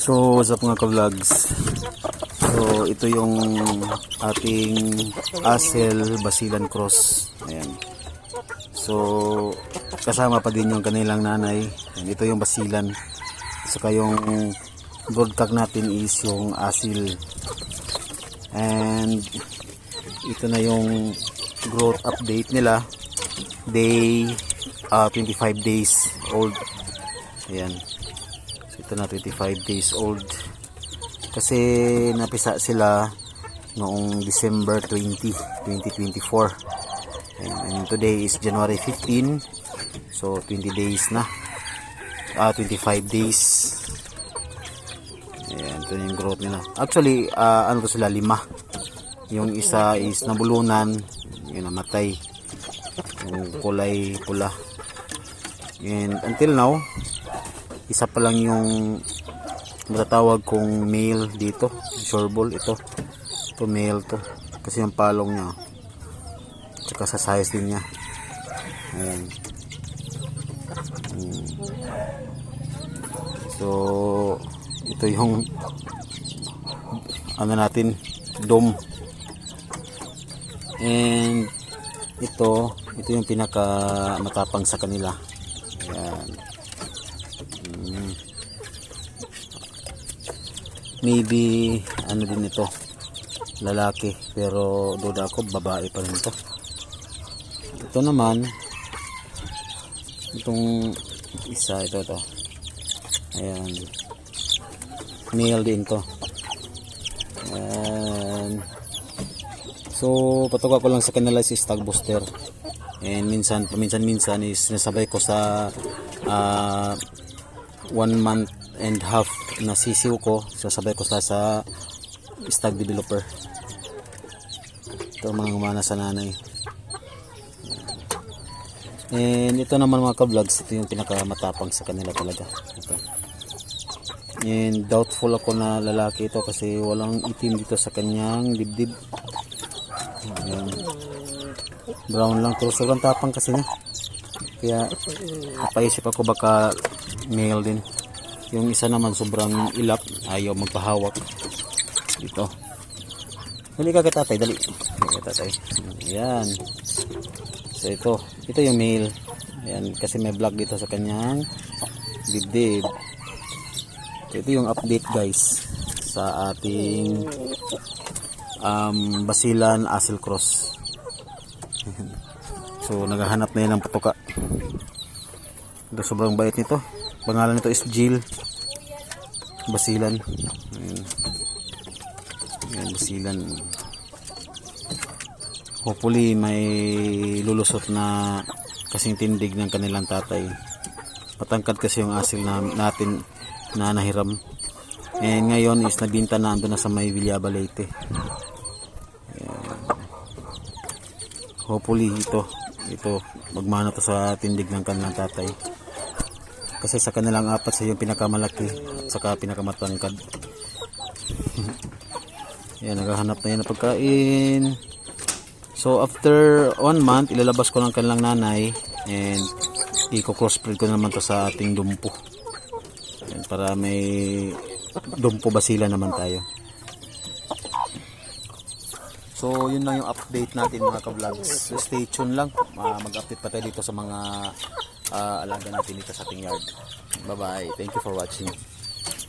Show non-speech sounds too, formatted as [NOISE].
So, what's up mga ka-vlogs? So, ito yung ating Asel Basilan Cross. Ayan. So, kasama pa din yung kanilang nanay. Ayan, ito yung Basilan. Saka yung broadcast natin is yung Asil. And ito na yung growth update nila. Day ah, 25 days old. Ayan. Ito na 25 days old. Kasi napisa sila noong December 20, 2024. And, and today is January 15. So 20 days na. Ah, 25 days. Ayan, ito yung growth nila. Actually, ah, ano sila, lima. Yung isa is nabulunan, yung namatay. Yung kulay pula. And until now, isa pa lang yung matatawag kong male dito. Shoreball ito. Ito male to. Kasi yung palong niya. Tsaka sa size din niya. Ayan. So, ito yung ano natin, dome. And ito, ito yung pinaka matapang sa kanila. Ayan. Maybe ano din ito lalaki pero duda ako babae pa rin ito. Ito naman itong isa ito to. Ayan. Male din to. Ayan. So, patuka ko lang sa kanila si Stag Booster. And minsan, paminsan-minsan is nasabay ko sa ah, one month and half na sisiw ko. Sasabay ko sa sa Stag Developer. Ito mga umana sa nanay. And ito naman mga ka-vlogs, ito yung pinakamatapang sa kanila talaga. Ito. And doubtful ako na lalaki ito kasi walang itim dito sa kanyang dibdib. Ayan. Brown lang pero sobrang tapang kasi niya. Kaya napaisip ako baka male din. Yung isa naman sobrang ilap, ayaw magpahawak. Dito. Dali ka kay tatay, dali. Dali ka tatay. Ayan. So ito, ito yung male. Ayan, kasi may black dito sa kanyang dibdib. So, ito yung update guys sa ating um, Basilan Asil Cross. so naghahanap na yan ng patuka. Ito sobrang bait nito. Pangalan nito is Jill Basilan. Ayan. Ayan, Basilan. Hopefully may lulusot na kasing tindig ng kanilang tatay. Patangkad kasi yung asil na, natin na nahiram. And ngayon is nabinta na ando na sa may Villaba Leyte. Hopefully ito, ito magmana to sa tindig ng kanilang tatay. Kasi sa kanilang apat siya yung pinakamalaki at saka pinakamatangkad. [LAUGHS] Yan, naghahanap na yan ng pagkain. So after one month, ilalabas ko ng kanilang nanay and i-crossbreed ko naman to sa ating dumpo. Ayan, para may dumpo basila naman tayo. So yun lang yung update natin mga ka-vlogs. So, stay tuned lang. Ah, mag-update pa tayo dito sa mga ah, alaga natin dito sa ating yard. Bye bye. Thank you for watching.